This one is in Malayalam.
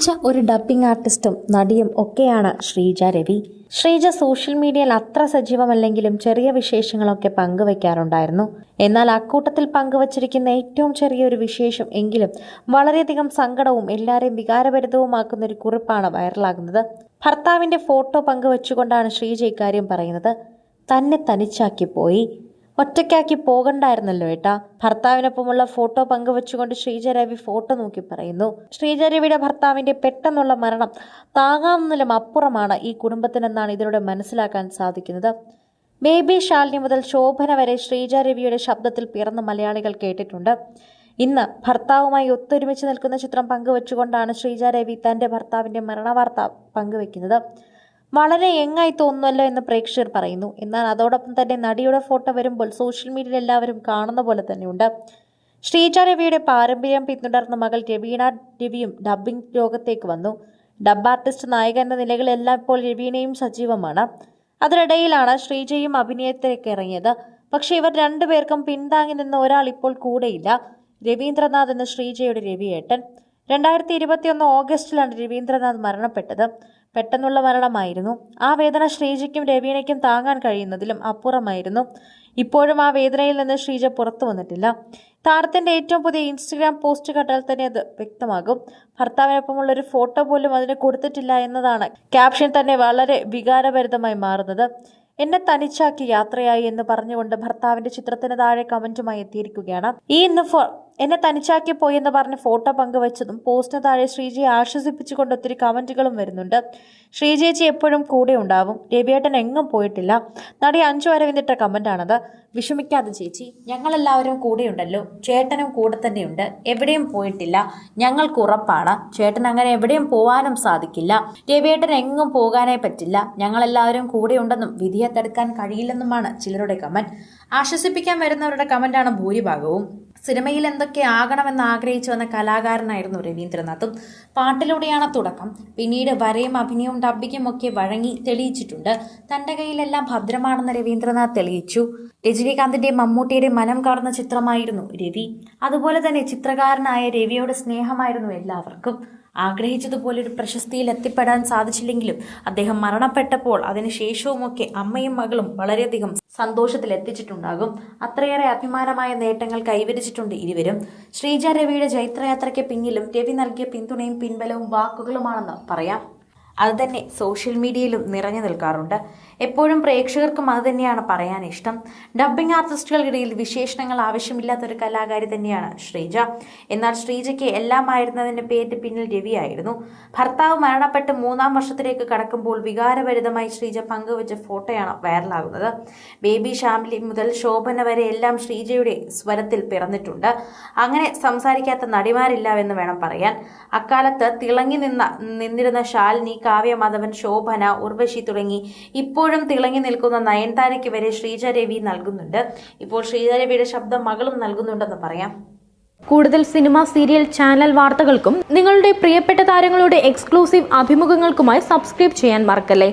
മികച്ച ഒരു ഡബ്ബിംഗ് ആർട്ടിസ്റ്റും നടിയും ഒക്കെയാണ് ശ്രീജ രവി. ശ്രീജ സോഷ്യൽ മീഡിയയിൽ അത്ര സജീവമല്ലെങ്കിലും ചെറിയ വിശേഷങ്ങളൊക്കെ പങ്കുവയ്ക്കാറുണ്ടായിരുന്നു എന്നാൽ അക്കൂട്ടത്തിൽ പങ്കുവച്ചിരിക്കുന്ന ഏറ്റവും ചെറിയൊരു വിശേഷം എങ്കിലും വളരെയധികം സങ്കടവും എല്ലാവരെയും വികാരഭരിതവുമാക്കുന്ന ഒരു കുറിപ്പാണ് വൈറലാകുന്നത് ഭർത്താവിന്റെ ഫോട്ടോ പങ്കുവച്ചുകൊണ്ടാണ് ശ്രീജ ഇക്കാര്യം പറയുന്നത്. തന്നെ തനിച്ചാക്കി പോയി. ഒറ്റയ്ക്കാക്കി പോകണ്ടായിരുന്നല്ലോ ഏട്ടാ. ഭർത്താവിനൊപ്പമുള്ള ഫോട്ടോ പങ്കുവച്ചുകൊണ്ട് ശ്രീജ രവി ഫോട്ടോ നോക്കി പറയുന്നു. ശ്രീജ രവിയുടെ ഭർത്താവിന്റെ പെട്ടെന്നുള്ള മരണം താങ്ങാവുന്നതിലും അപ്പുറമാണ് ഈ കുടുംബത്തിനെന്നാണ് ഇതിലൂടെ മനസ്സിലാക്കാൻ സാധിക്കുന്നത്. ബേബി ശാലിനി മുതൽ ശോഭന വരെ ശ്രീജ രവിയുടെ ശബ്ദത്തിൽ പിറന്ന മലയാളികൾ കേട്ടിട്ടുണ്ട്. ഇന്ന് ഭർത്താവുമായി ഒത്തൊരുമിച്ച് നിൽക്കുന്ന ചിത്രം പങ്കുവച്ചുകൊണ്ടാണ് ശ്രീജ രവി തന്റെ ഭർത്താവിന്റെ മരണവാർത്ത പങ്കുവെക്കുന്നത് വളരെ യങ്ങായി തോന്നുമല്ലോ എന്ന് പ്രേക്ഷകർ പറയുന്നു. എന്നാൽ അതോടൊപ്പം തന്നെ നടിയുടെ ഫോട്ടോ വരുമ്പോൾ സോഷ്യൽ മീഡിയയിൽ എല്ലാവരും കാണുന്ന പോലെ തന്നെയുണ്ട്. ശ്രീജ രവിയുടെ പാരമ്പര്യം പിന്തുടർന്ന മകൾ രവീണ രവിയും ഡബ്ബിംഗ് ലോകത്തേക്ക് വന്നു. ഡബ് ആർട്ടിസ്റ്റ് നായിക എന്ന നിലകളിലെല്ലാം ഇപ്പോൾ രവീണയും സജീവമാണ്. അതിനിടയിലാണ് ശ്രീജയും അഭിനയത്തിലേക്ക് ഇറങ്ങിയത്. പക്ഷേ ഇവർ രണ്ടുപേർക്കും പിന്താങ്ങി നിന്ന ഒരാൾ ഇപ്പോൾ കൂടെയില്ല. രവീന്ദ്രനാഥ് എന്ന ശ്രീജയുടെ രവിയേട്ടൻ. രണ്ടായിരത്തി ഇരുപത്തിയൊന്ന് ഓഗസ്റ്റിലാണ് രവീന്ദ്രനാഥ് മരണപ്പെട്ടത്. പെട്ടെന്നുള്ള മരണമായിരുന്നു. ആ വേദന ശ്രീജയ്ക്കും രവീണയ്ക്കും താങ്ങാൻ കഴിയുന്നതിലും അപ്പുറമായിരുന്നു. ഇപ്പോഴും ആ വേദനയിൽ നിന്ന് ശ്രീജ പുറത്തു വന്നിട്ടില്ല. താരത്തിന്റെ ഏറ്റവും പുതിയ ഇൻസ്റ്റഗ്രാം പോസ്റ്റ് കണ്ടാൽ തന്നെ അത് വ്യക്തമാകും. ഭർത്താവിനൊപ്പമുള്ള ഒരു ഫോട്ടോ പോലും അതിന് കൊടുത്തിട്ടില്ല എന്നതാണ് ക്യാപ്ഷൻ തന്നെ വളരെ വികാരഭരിതമായി മാറുന്നത്. എന്നെ തനിച്ചാക്കി യാത്രയായി എന്ന് പറഞ്ഞുകൊണ്ട് ഭർത്താവിന്റെ ചിത്രത്തിന് താഴെ കമന്റുമായി എത്തിയിരിക്കുകയാണ്. ഈ ഇന്ന് എന്നെ തനിച്ചാക്കി പോയെന്ന് പറഞ്ഞ് ഫോട്ടോ പങ്കുവച്ചതും പോസ്റ്റിന് താഴെ ശ്രീജിയെ ആശ്വസിപ്പിച്ചുകൊണ്ട് ഒത്തിരി കമന്റുകളും വരുന്നുണ്ട്. ശ്രീജേച്ചി എപ്പോഴും കൂടെ ഉണ്ടാവും. രവിയേട്ടൻ എങ്ങും പോയിട്ടില്ല. നടി അഞ്ചു അരവിന്ദിട്ട കമന്റാണത് വിഷമിക്കാതെ ചേച്ചി ഞങ്ങളെല്ലാവരും കൂടെയുണ്ടല്ലോ. ചേട്ടനും കൂടെ തന്നെയുണ്ട്. എവിടെയും പോയിട്ടില്ല. ഞങ്ങൾക്ക് ഉറപ്പാണ്. ചേട്ടൻ അങ്ങനെ എവിടെയും പോവാനും സാധിക്കില്ല. രവിയേട്ടൻ എങ്ങും പോകാനേ പറ്റില്ല. ഞങ്ങളെല്ലാവരും കൂടെയുണ്ടെന്നും വിധിയെ തടുക്കാൻ കഴിയില്ലെന്നുമാണ് ചിലരുടെ കമന്റ് ആശ്വസിപ്പിക്കാൻ വരുന്നവരുടെ കമന്റാണ് ഭൂരിഭാഗവും. സിനിമയിൽ എന്തൊക്കെ ആകണമെന്ന് ആഗ്രഹിച്ചു വന്ന കലാകാരനായിരുന്നു രവീന്ദ്രനാഥും. പാട്ടിലൂടെയാണ് തുടക്കം. പിന്നീട് വരയും അഭിനയവും ഡബ്ബിക്കും ഒക്കെ വഴങ്ങി തെളിയിച്ചിട്ടുണ്ട്. തന്റെ കയ്യിലെല്ലാം ഭദ്രമാണെന്ന് രവീന്ദ്രനാഥ് തെളിയിച്ചു. രജനീകാന്തിന്റെ മമ്മൂട്ടിയുടെ മനം കവർന്ന ചിത്രമായിരുന്നു രവി. അതുപോലെ തന്നെ ചിത്രകാരനായ രവിയോട് സ്നേഹമായിരുന്നു എല്ലാവർക്കും. ആഗ്രഹിച്ചതുപോലെ ഒരു പ്രശസ്തിയിൽ എത്തിപ്പെടാൻ സാധിച്ചില്ലെങ്കിലും അദ്ദേഹം മരണപ്പെട്ടപ്പോൾ അതിനുശേഷവുമൊക്കെ അമ്മയും മകളും വളരെയധികം സന്തോഷത്തിൽ എത്തിച്ചിട്ടുണ്ടാകും. അത്രയേറെ അഭിമാനമായ നേട്ടങ്ങൾ കൈവരിച്ചിട്ടുണ്ട് ഇരുവരും. ശ്രീജ രവിയുടെ ജൈത്രയാത്രയ്ക്ക് പിന്നിലും രവി നൽകിയ പിന്തുണയും പിൻബലവും വാക്കുകളുമാണെന്ന് പറയാം. അത് തന്നെ സോഷ്യൽ മീഡിയയിലും നിറഞ്ഞു നിൽക്കാറുണ്ട്. എപ്പോഴും പ്രേക്ഷകർക്കും അത് തന്നെയാണ് പറയാൻ ഇഷ്ടം. ഡബ്ബിംഗ് ആർട്ടിസ്റ്റുകൾക്കിടയിൽ വിശേഷണങ്ങൾ ആവശ്യമില്ലാത്ത ഒരു കലാകാരി തന്നെയാണ് ശ്രീജ. എന്നാൽ ശ്രീജയ്ക്ക് എല്ലാമായിരുന്നതിന്റെ പേരിന് പിന്നിൽ രവിയായിരുന്നു. ഭർത്താവ് മരണപ്പെട്ട് മൂന്നാം വർഷത്തിലേക്ക് കടക്കുമ്പോൾ വികാരഭരിതമായി ശ്രീജ പങ്കുവച്ച ഫോട്ടോയാണ് വൈറലാകുന്നത്. ബേബി ഷാംലി മുതൽ ശോഭന വരെ എല്ലാം ശ്രീജയുടെ സ്വരത്തിൽ പിറന്നിട്ടുണ്ട്. അങ്ങനെ സംസാരിക്കാത്ത നടിമാരില്ല എന്ന് വേണം പറയാൻ. അക്കാലത്ത് തിളങ്ങി നിന്ന നിന്നിരുന്ന ശാലിനി കാവ്യ മാധവൻ ശോഭന ഉർവശി തുടങ്ങി ഇപ്പോഴും തിളങ്ങി നിൽക്കുന്ന നയൻതാരയ്ക്ക് വരെ ശ്രീജ രവി നൽകുന്നുണ്ട്. ഇപ്പോൾ ശ്രീജ രവിയുടെ ശബ്ദം മകളും നൽകുന്നുണ്ടെന്ന് പറയാം. കൂടുതൽ സിനിമ സീരിയൽ ചാനൽ വാർത്തകൾക്കും നിങ്ങളുടെ പ്രിയപ്പെട്ട താരങ്ങളുടെ എക്സ്ക്ലൂസീവ് അഭിമുഖങ്ങൾക്കുമായി സബ്സ്ക്രൈബ് ചെയ്യാൻ മറക്കല്ലേ?